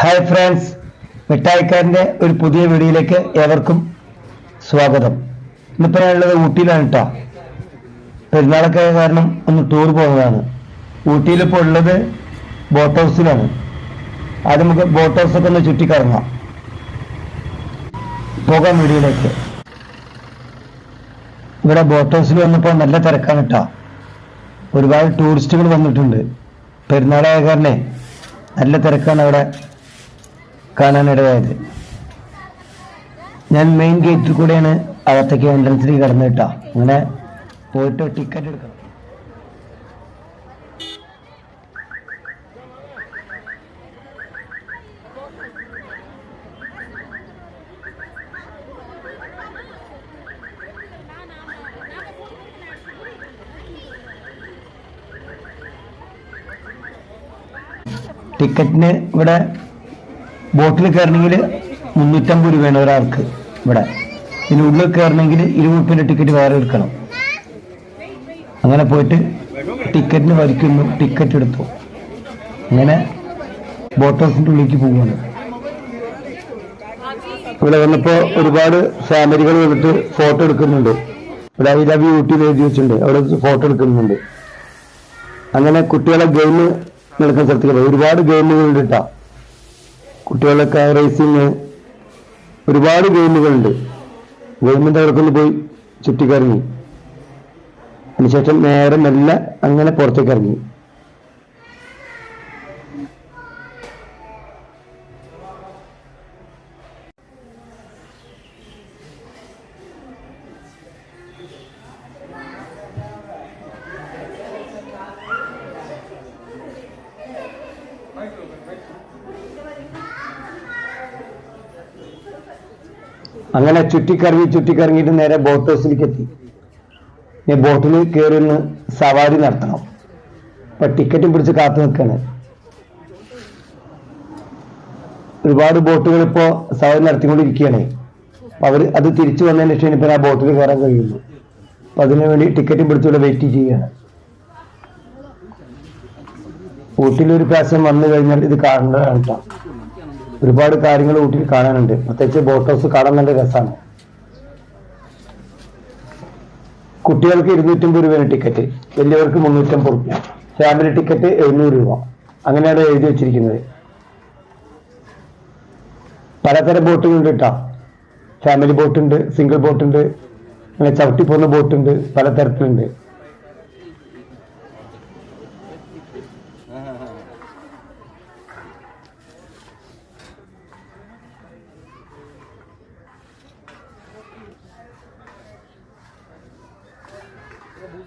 Hi friends മിഠായിക്കാരന്റെ ഒരു പുതിയ വീഡിയോയിലേക്ക് ഏവർക്കും സ്വാഗതം. ഇന്നിപ്പോൾ ഞാനുള്ളത് ഊട്ടിയിലാണ് കേട്ടോ പെരുന്നാളൊക്കെ കാരണം ഒന്ന് ടൂർ പോകുന്നതാണ് ഊട്ടിയിലിപ്പോൾ ഉള്ളത് ബോട്ട് ഹൗസിലാണ് അത് നമുക്ക് ബോട്ട് ഹൗസൊക്കെ ഒന്ന് ചുറ്റിക്കറങ്ങാം. പോകാം വീഡിയോയിലേക്ക്. ഇവിടെ ബോട്ട് ഹൗസിൽ വന്നപ്പോൾ നല്ല തിരക്കാണ് കേട്ടോ ഒരുപാട് ടൂറിസ്റ്റുകൾ വന്നിട്ടുണ്ട്. പെരുന്നാളായ കാരണേ നല്ല തിരക്കാണ് അവിടെ. കാണാനിടയായത്. ഞാൻ മെയിൻ ഗേറ്റിൽ കൂടെയാണ് അകത്തേക്ക് എൻട്രൻസിലേക്ക് കടന്നു കേട്ടോ. അങ്ങനെ പോയിട്ട് ടിക്കറ്റ് എടുക്കണം. ടിക്കറ്റിന് ഇവിടെ ബോട്ടിൽ കയറണമെങ്കിൽ മുന്നൂറ്റമ്പത് രൂപയാണ് ഒരാൾക്ക് ഇവിടെ. ഇതിന് ഉള്ളിൽ കയറണമെങ്കിൽ ഇരുപത് ടിക്കറ്റ് വേറെ എടുക്കണം. അങ്ങനെ പോയിട്ട് ടിക്കറ്റിന് വരിക്കുന്നു ടിക്കറ്റ് എടുത്തു. അങ്ങനെ ബോട്ട് ഹൗസിന്റെ ഉള്ളിലേക്ക് പോവുകയാണ്. ഇവിടെ വന്നപ്പോൾ ഒരുപാട് ഫാമിലികൾ വന്നിട്ട് ഫോട്ടോ എടുക്കുന്നുണ്ട്. ഇവിടെ ഐ ലവ് യൂട്ടി എഴുതി വെച്ചിട്ടുണ്ട്. അവിടെ ഫോട്ടോ എടുക്കുന്നുണ്ട്. അങ്ങനെ കുട്ടികളെ ഗെയിം നടക്കുന്ന സ്ഥലത്തേക്ക് ഒരുപാട് ഒരുപാട് ഗെയിമുകളുണ്ട് കേട്ടോ. കുട്ടികളൊക്കെ റേസിങ് ഒരുപാട് ഗെയിമുകളുണ്ട് ഗവൺമെന്റ് അവിടെ പോയി ചുറ്റിക്കറങ്ങി. അതിനുശേഷം നേരെ മെല്ലെ അങ്ങനെ പുറത്തേക്ക് ഇറങ്ങി. അങ്ങനെ ചുറ്റിക്കറങ്ങി ചുറ്റിക്കറങ്ങിയിട്ട് നേരെ ബോട്ട് ഹൗസിലേക്ക് എത്തി. ഇനി ബോട്ടിൽ കയറി ഒന്ന് സവാരി നടത്തണം. അപ്പൊ ടിക്കറ്റും പിടിച്ച് കാത്തു നിൽക്കാണ്. ഒരുപാട് ബോട്ടുകൾ ഇപ്പോ സവാരി നടത്തിക്കൊണ്ടിരിക്കുകയാണ്. അപ്പൊ അവർ അത് തിരിച്ചു വന്നതിന് ശേഷം ഇപ്പൊ ആ ബോട്ടിൽ കയറാൻ കഴിയുന്നു അപ്പൊ അതിനു വേണ്ടി ടിക്കറ്റും പിടിച്ചുകൊണ്ട് വെയിറ്റ് ചെയ്യുകയാണ്. ഊട്ടിയിൽ ഒരു പ്രാവശ്യം വന്നു കഴിഞ്ഞാൽ ഇത് കാണേണ്ടതാണ് കേട്ടോ. ഒരുപാട് കാര്യങ്ങൾ ഊട്ടിയിൽ കാണാനുണ്ട്. പ്രത്യേകിച്ച് ബോട്ട് ഹൗസ് കാണാൻ നല്ല രസമാണ് കുട്ടികൾക്ക് ഇരുന്നൂറ്റമ്പത് രൂപയാണ് ടിക്കറ്റ് വലിയവർക്ക് മുന്നൂറ്റമ്പത് റുപ്യ. ഫാമിലി ടിക്കറ്റ് എഴുന്നൂറ് രൂപ. അങ്ങനെയാണ് എഴുതി വെച്ചിരിക്കുന്നത്. പലതരം ബോട്ടുകളുണ്ട് കേട്ടോ ഫാമിലി ബോട്ടുണ്ട് സിംഗിൾ ബോട്ടുണ്ട് അങ്ങനെ ചവിട്ടി പോകുന്ന ബോട്ടുണ്ട് പലതരത്തിലുണ്ട്.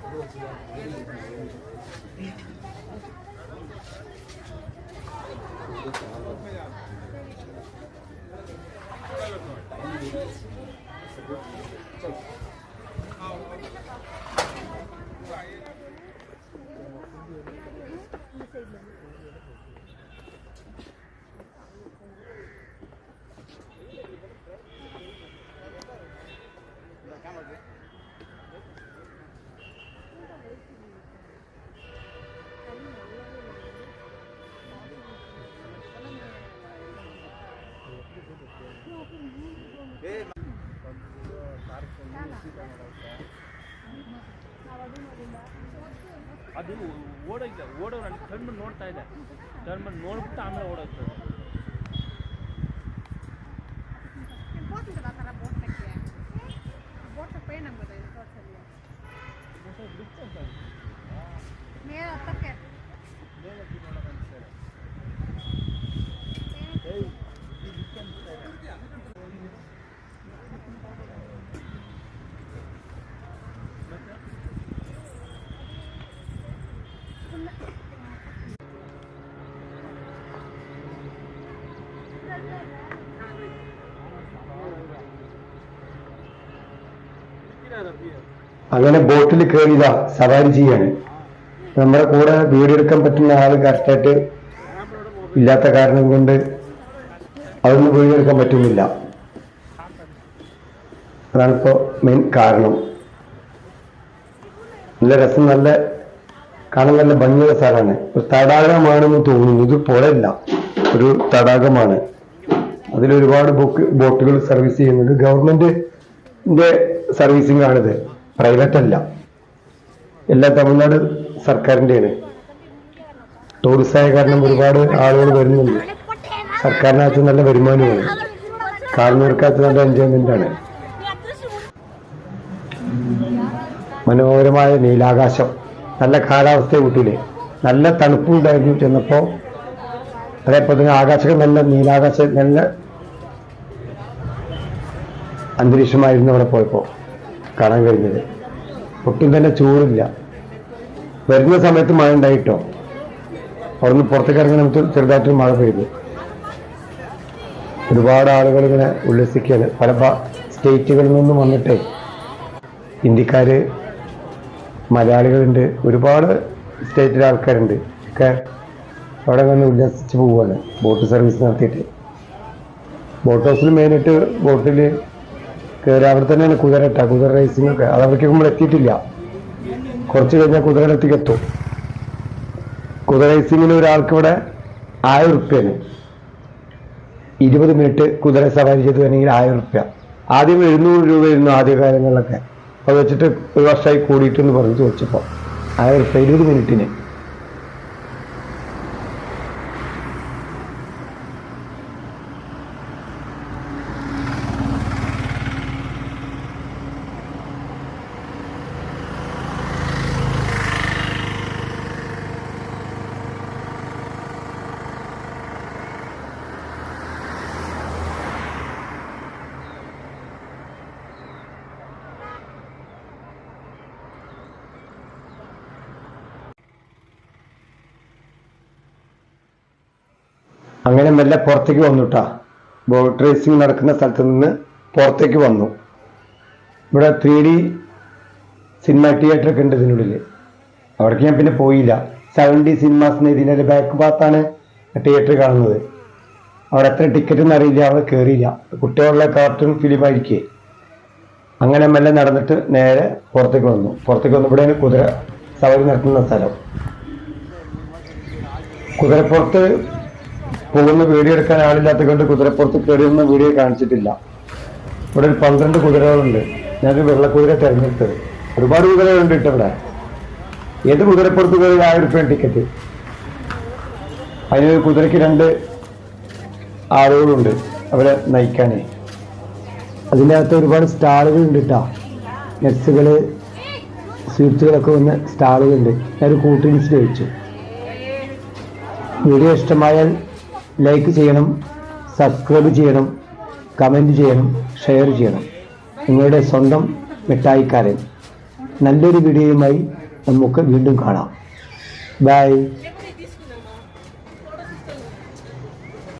Thank. ಅದು ಓಡೋಗಿದೆ ಓಡೋ ನನ್ನ ಕಣ್ಣು ನೋಡ್ತಾ ಇದೆ ಕಣ್ಣು ನೋಡ್ಬಿಟ್ಟು ಆಮೇಲೆ ಓಡೋಗ್ತದೆ. അങ്ങനെ ബോട്ടിൽ കയറിയത സവാരി ചെയ്യാണ്. നമ്മുടെ കൂടെ വീഡിയോ എടുക്കാൻ പറ്റുന്ന ആൾ കറക്റ്റായിട്ട് ഇല്ലാത്ത കാരണം കൊണ്ട് അതൊന്നും വീഡിയോ എടുക്കാൻ പറ്റുന്നില്ല അതാണിപ്പോ മെയിൻ കാരണം. നല്ല രസം നല്ല കാണാൻ നല്ല ഭംഗിയുള്ള സ്ഥലമാണ്. ഒരു തടാകമാണെന്ന് തോന്നുന്നു. ഇത് പുഴയല്ല. ഒരു തടാകമാണ്. അതിൽ ഒരുപാട് ബുക്ക് ബോട്ടുകൾ സർവീസ് ചെയ്യുന്നുണ്ട്. ഗവൺമെന്റിന്റെ സർവീസിംഗ് ആണിത്. പ്രൈവറ്റ് അല്ല. എല്ലാം തമിഴ്നാട് സർക്കാരിന്റെയാണ്. ടൂറിസ്റ്റ് ആയ കാരണം ഒരുപാട് ആളുകൾ വരുന്നുണ്ട്. സർക്കാരിനകത്ത് നല്ല വരുമാനമാണ്. കാണുന്നവർക്കകത്ത് നല്ല എൻജോയ്മെന്റ് ആണ്. മനോഹരമായ നീലാകാശം. നല്ല കാലാവസ്ഥ ഊട്ടിയിൽ നല്ല തണുപ്പുണ്ടായിരുന്നു ചെന്നപ്പോ. അതേപോലെ തന്നെ ആകാശം നല്ല നീലാകാശം നല്ല അന്തരീക്ഷമായിരുന്നു അവിടെ പോയപ്പോ കാണാൻ കഴിഞ്ഞത്. ഒട്ടും തന്നെ ചൂടില്ല. വരുന്ന സമയത്ത് മഴ ഉണ്ടായിട്ടോ? അവിടുന്ന് പുറത്തേക്ക് ഇറങ്ങി നമുക്ക് ചെറുതായിട്ട് മഴ പെയ്തു. ഒരുപാട് ആളുകൾ ഇങ്ങനെ ഉല്ലസിക്കുകയാണ്. പല സ്റ്റേറ്റുകളിൽ നിന്നും വന്നിട്ടേ ഹിന്ദിക്കാര് മലയാളികളുണ്ട്. ഒരുപാട് സ്റ്റേറ്റിലെ ആൾക്കാരുണ്ട്. ഒക്കെ അവിടെ വന്ന് ഉല്ലസിച്ച് പോവുകയാണ് ബോട്ട് സർവീസ് നടത്തിയിട്ട്. ബോട്ട് ഹൗസിൽ മെയിനായിട്ട് ബോട്ടിൽ കയറി അവിടെ തന്നെയാണ് കുതിര കുതിര റേസിംഗ് ഒക്കെ. അത് അവിടേക്ക് നമ്മൾ എത്തിയിട്ടില്ല. കുറച്ച് കഴിഞ്ഞാൽ കുതിരയിലെത്തിക്ക് എത്തും. കുതിര റേസിങ്ങിന് ഒരാൾക്ക് ഇവിടെ ആയിരം ഉറുപ്പ്യാണ്. ഇരുപത് മിനിറ്റ് കുതിര സവാരി ചെയ്തു വേണമെങ്കിൽ ആയിരം ഉറുപ്പ്യ. ആദ്യം എഴുന്നൂറ് രൂപയായിരുന്നു ആദ്യ കാലങ്ങളിലൊക്കെ. അത് വെച്ചിട്ട് ഒരു വർഷമായി കൂടിയിട്ടെന്ന് പറഞ്ഞു ചോദിച്ചപ്പോൾ ഒരു ഇരുപത് മിനിറ്റിന് അങ്ങനെ മെല്ലെ പുറത്തേക്ക് വന്നു കേട്ടാ ബോട്ട് റേസിംഗ് നടക്കുന്ന സ്ഥലത്ത് നിന്ന് പുറത്തേക്ക് വന്നു. ഇവിടെ ത്രീ ഡി സിനിമ തിയേറ്റർ ഒക്കെ ഉണ്ട് ഇതിനുള്ളിൽ അവിടേക്ക് ഞാൻ പിന്നെ പോയില്ല. സെവൻ ഡി സിനിമാസ് ഇതിന്റെ ബാക്ക് ഭാഗത്താണ് തിയേറ്റർ കാണുന്നത്. അവിടെ എത്ര ടിക്കറ്റ് എന്നറിയില്ല അവിടെ കയറിയില്ല കുട്ടികളുടെ കാർട്ടൂൺ ഫിലിം ആയിരിക്കേ. അങ്ങനെ മെല്ലെ നടന്നിട്ട് നേരെ പുറത്തേക്ക് വന്നു. പുറത്തേക്ക് വന്നു ഇവിടെയാണ് കുതിര സവാരി നടത്തുന്ന സ്ഥലം. കുതിരപ്പുറത്ത് പോകുന്ന വീഡിയോ എടുക്കാൻ ആളില്ലാത്ത കൊണ്ട് കുതിരപ്പുറത്ത് കയറിയൊന്നും വീഡിയോ കാണിച്ചിട്ടില്ല. ഇവിടെ ഒരു പന്ത്രണ്ട് കുതിരകളുണ്ട്. ഞാനൊരു വെള്ളക്കുതിര തിരഞ്ഞെടുത്തത് ഒരുപാട് കുതിരകളുണ്ട് കേട്ടോ ഇവിടെ. ഏത് കുതിരപ്പുറത്ത് കയറി ആയിരം റുപ്യ ടിക്കറ്റ് അതിന് കുതിരയ്ക്ക് രണ്ട് ആളുകളുണ്ട് അവരെ നയിക്കാനേ. അതിന്റെ അകത്ത് ഒരുപാട് സ്റ്റാളുകൾ ഉണ്ട് കേട്ടോ. നെറ്റ്സുകൾ സ്വീറ്റ്സുകളൊക്കെ വന്ന സ്റ്റാളുകളുണ്ട്. ഞാനൊരു കൂട്ടിൻസ് കഴിച്ചു വീഡിയോ ഇഷ്ടമായാൽ ലൈക്ക് ചെയ്യണം സബ്സ്ക്രൈബ് ചെയ്യണം കമന്റ് ചെയ്യണം ഷെയർ ചെയ്യണം. നിങ്ങളുടെ സ്വന്തം മിഠായിക്കാരൻ. നല്ലൊരു വീഡിയോയുമായി നമുക്ക് വീണ്ടും കാണാം. ബൈ.